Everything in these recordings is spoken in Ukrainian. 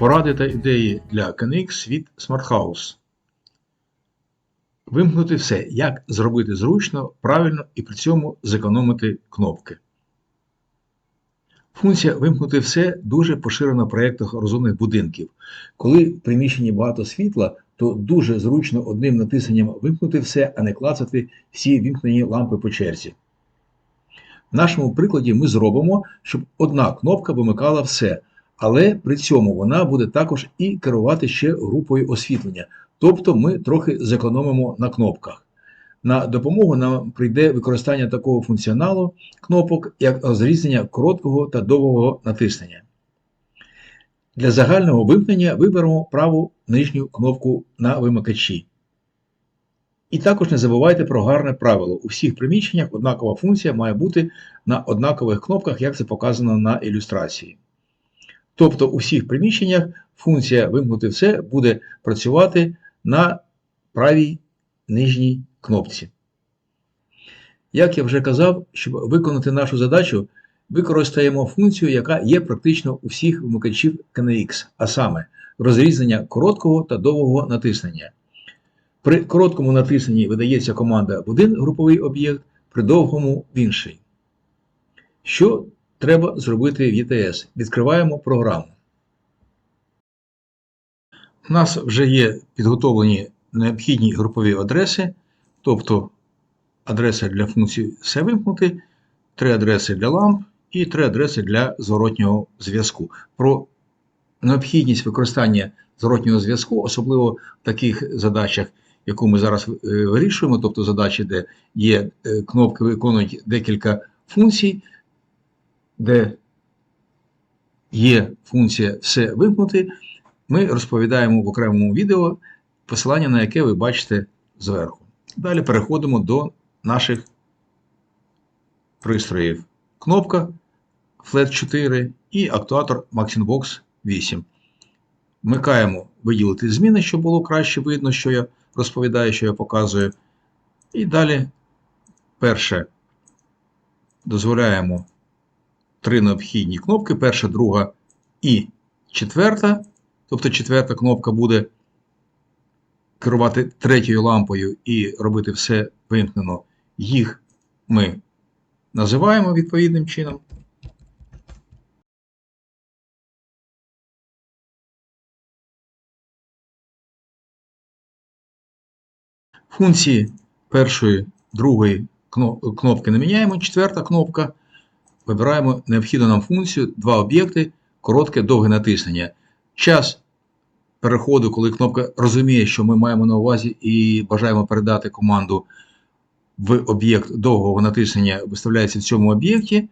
Поради та ідеї для KNX від Smart House. Вимкнути все, як зробити зручно, правильно і при цьому зекономити кнопки. Функція вимкнути все дуже поширена в проєктах розумних будинків. Коли в приміщенні багато світла, то дуже зручно одним натисненням вимкнути все, а не клацати всі вімкнені лампи по черзі. В нашому прикладі ми зробимо, щоб одна кнопка вимикала все, але при цьому вона буде також і керувати ще групою освітлення. Тобто ми трохи зекономимо на кнопках. На допомогу нам прийде використання такого функціоналу кнопок, як розрізнення короткого та довгого натиснення. Для загального вимкнення виберемо праву нижню кнопку на вимикачі. І також не забувайте про гарне правило. У всіх приміщеннях однакова функція має бути на однакових кнопках, як це показано на ілюстрації. Тобто у всіх приміщеннях функція вимкнути все буде працювати на правій нижній кнопці. Як я вже казав, щоб виконати нашу задачу, використаємо функцію, яка є практично у всіх вмикачів KNX, а саме розрізнення короткого та довгого натиснення. При короткому натисненні видається команда в один груповий об'єкт, при довгому в інший. Що треба зробити в ETS? Відкриваємо програму. У нас вже є підготовлені необхідні групові адреси, тобто адреса для функції все вимкнути, три адреси для ламп і три адреси для зворотнього зв'язку. Про необхідність використання зворотнього зв'язку, особливо в таких задачах, яку ми зараз е, вирішуємо, тобто задачі, де є е, кнопки, виконують декілька функцій, де є функція все вимкнути, ми розповідаємо в окремому відео, посилання на яке ви бачите зверху. Далі переходимо до наших пристроїв. Кнопка Flat 4 і актуатор Maxinbox 8. Вмикаємо виділити зміни, щоб було краще видно, що я розповідаю, що я показую. І далі перше дозволяємо три необхідні кнопки: перша, друга і четверта. Тобто четверта кнопка буде керувати третьою лампою і робити все вимкнено. Їх ми називаємо відповідним чином. Функції першої, другої кнопки не міняємо. Четверта кнопка. Вибираємо необхідну нам функцію, два об'єкти, коротке, довге натиснення. Час переходу, коли кнопка розуміє, що ми маємо на увазі і бажаємо передати команду в об'єкт довгого натиснення, виставляється в цьому об'єкті.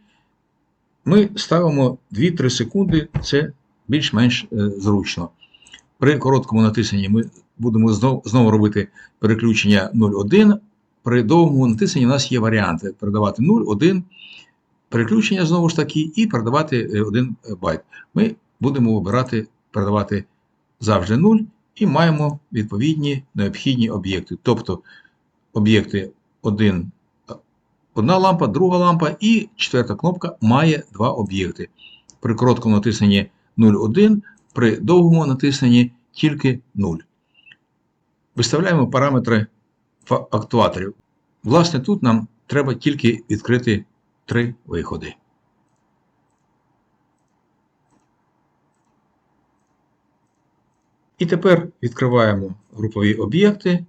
Ми ставимо 2-3 секунди, це більш-менш е, зручно. При короткому натисненні ми будемо знову, знову робити переключення 0,1. При довгому натисненні у нас є варіанти передавати 0, 1, переключення знову ж таки, і передавати 1 байт. Ми будемо вибирати передавати завжди 0 і маємо відповідні необхідні об'єкти. Тобто об'єкти 1, одна лампа, друга лампа і четверта кнопка має два об'єкти. При короткому натисненні 0,1, при довгому натисненні тільки 0. Виставляємо параметри актуаторів. Власне, тут нам треба тільки відкрити три виходи. І тепер відкриваємо групові об'єкти.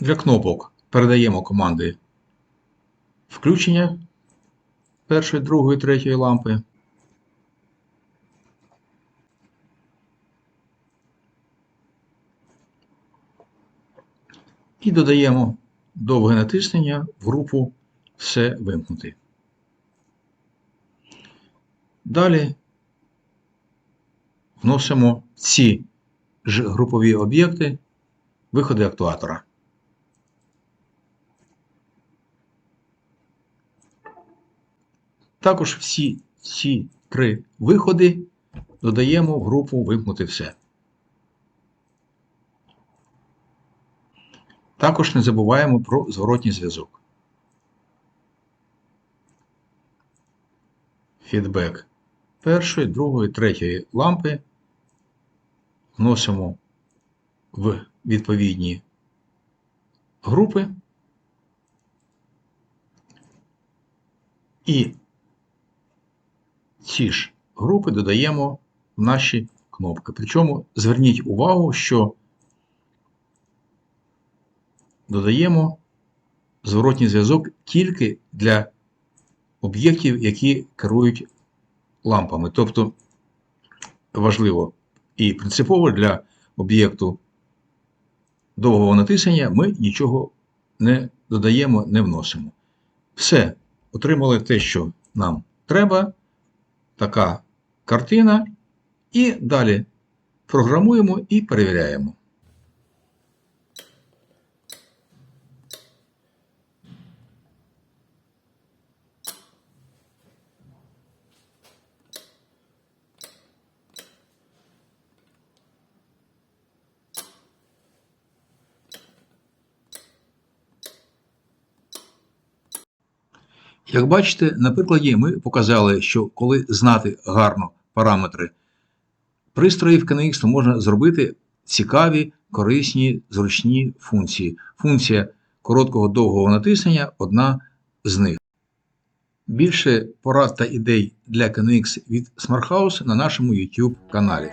Для кнопок передаємо команди включення першої, другої, третьої лампи. І додаємо довге натиснення в групу все вимкнути. Далі вносимо ці ж групові об'єкти виходи актуатора. Також всі ці три виходи додаємо в групу вимкнути все. Також не забуваємо про зворотній зв'язок. Фідбек першої, другої, третьої лампи вносимо в відповідні групи і ці ж групи додаємо в наші кнопки. Причому зверніть увагу, що додаємо зворотній зв'язок тільки для об'єктів, які керують лампами. Тобто важливо і принципово для об'єкту довгого натиснення ми нічого не додаємо, не вносимо. Все, отримали те, що нам треба. Така картина. І далі програмуємо і перевіряємо. Як бачите, на прикладі ми показали, що коли знати гарно параметри пристроїв KNX, то можна зробити цікаві, корисні, зручні функції. Функція короткого довгого натиснення одна з них. Більше порад та ідей для KNX від SmartHouse на нашому YouTube каналі.